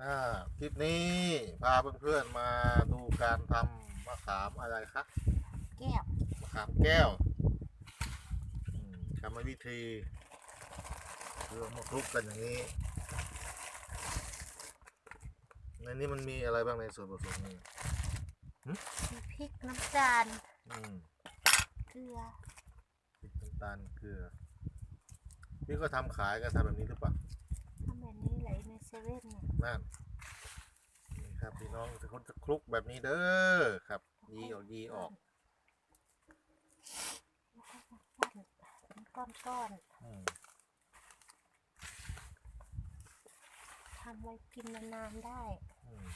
อ่าคลิปนี้พาเพื่อนๆมาดูการทำมะขามอะไรคะแก้วมะขามแก้วอืมกรรมวิธีคือเอามาคลุกกันอย่างนี้ ในนี้มันมีอะไรบ้างในส่วนผสมนี่มีพริกน้ำตาลอืมเกลือพริกน้ำตาลเกลือพี่ก็ทำขายกันทำแบบนี้หรือเปล่าทำแบบนี้เลยในเซเว่นเนี่ย นั่นนี่ครับพี่น้องจะคนจะคลุกแบบนี้เด้อครับยีออกยีออกแล้วก็มาปั้นเป็นก้อนอืมๆทำไว้กินนานๆได้ อืม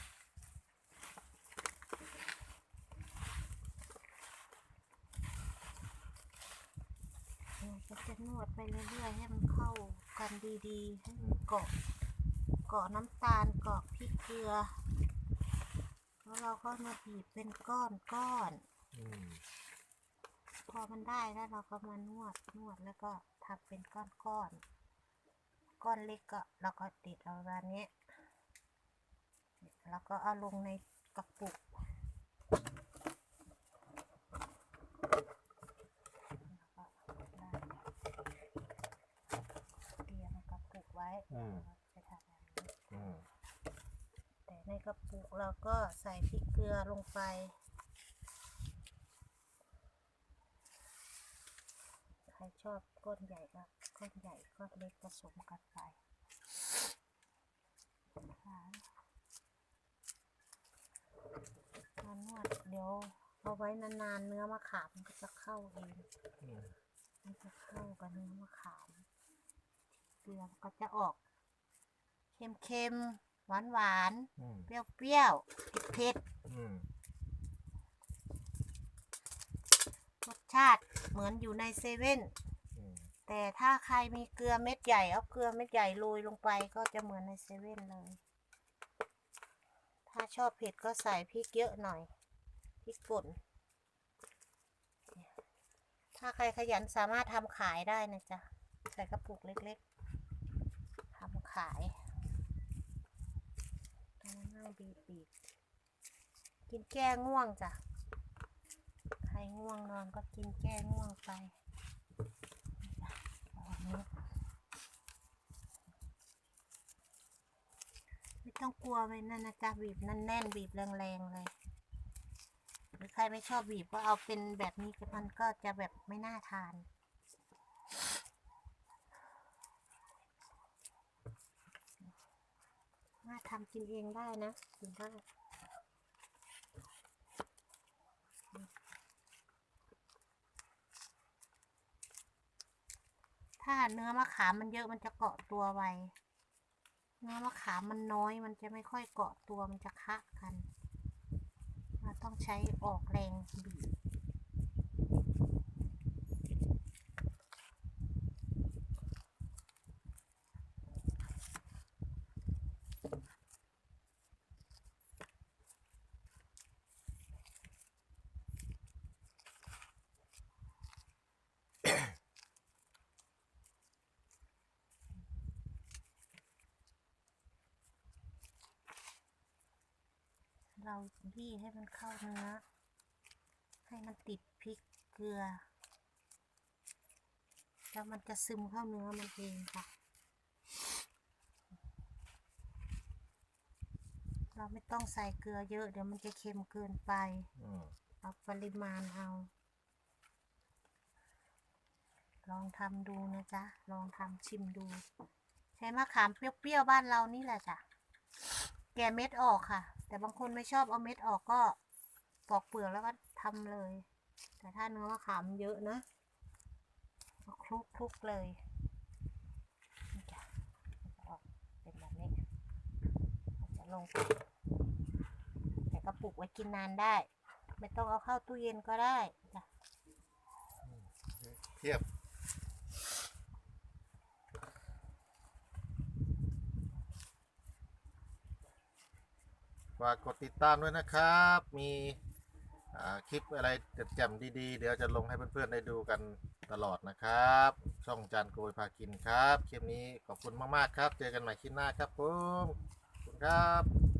เราก็จะนวดไปเรื่อยๆให้มันเข้ากันดีๆ ให้มันเกาะ เกาะน้ำตาลเกาะพริกเกลือ แล้วเราก็มาบีบเป็นก้อนก้อนๆอืมพอมันได้แล้วเราก็มานวดนวดแล้วก็ทำเป็นก้อนก้อนๆก้อนเล็กก็เราก็ติดเอาแบบนี้แล้วก็เอาลงในกระปุกแล้วก็ได้เตรียมกระปุกไว้อืม จะทำแบบนี้ อืม แต่ ในกระปุกเราก็ใส่พริกเกลือลงไป ใครชอบก้อนใหญ่ก็ก้อนใหญ่ก้อนเล็กผสมกันไปค่การนวดเดี๋ยวเอาไว้นานๆเนื้อมะขามมันก็จะเข้าเองมันจะเข้ากับเนื้อมะขามเกลือก็จะออก เค็มๆ หวานๆอืมเปรี้ยวๆเผ็ดอืมๆรสชาติเหมือนอยู่ในเซเว่นอืมแต่ถ้าใครมีเกลือเม็ดใหญ่เอาเกลือเม็ดใหญ่โรยลงไปก็จะเหมือนในเซเว่นเลย ถ้าชอบเผ็ดก็ใส่พริกเยอะหน่อยพริกป่นถ้าใครขยันสามารถทำขายได้นะจ๊ะใส่กระปุกเล็กๆทำขายตรงห น้าบีบีบกินแก้ง่วงจ้ะ ใครง่วงนอนก็กินแก้ง่วงไปไม่ต้องกลัวไปนั่นนะจ๊ะบีบนั่นแน่นๆบีบแรงๆเลย หรือใครไม่ชอบบีบก็เอาเป็นแบบนี้มันก็จะแบบไม่น่าทาน น่าทำกินเองได้นะกินได้ถ้าเนื้อมะขามมันเยอะมันจะเกาะตัวไว เนื้อมะขามมันน้อยมันจะไม่ค่อยเกาะตัวมันจะคะกัน เราต้องใช้ออกแรงบีบ เราบี้ให้มันเข้าเนื้อ ให้มันติดพริกเกลือ แล้วมันจะซึมเข้าเนื้อมันเองค่ะ เราไม่ต้องใส่เกลือเยอะ เดี๋ยวมันจะเค็มเกินไปอืมเอาปริมาณเอา ลองทำดูนะจ๊ะ ลองทำชิมดู ใช้มะขามเปรี้ยวๆบ้านเรานี่แหละจ้ะ แกะเม็ดออกค่ะ แต่บางคนไม่ชอบเอาเม็ดออกก็ปอกเปลือกแล้วก็ทำเลย แต่ถ้าเนื้อมะขามเยอะนะก็คลุกคลุกๆเลยจะออกเป็นแบบนี้จะลงไปใส่กระปุกไว้กินนานได้ ไม่ต้องเอาเข้าตู้เย็นก็ได้จ้ะเทียบ ฝากกดติดตามด้วยนะครับ มีคลิปอะไรแจ่มๆดีๆ เดี๋ยวจะลงให้เพื่อนๆได้ดูกันตลอดนะครับ ช่องจานโกยพากินครับคลิปนี้ขอบคุณมากๆครับ เจอกันใหม่คลิปหน้าครับผมขอบคุณครับ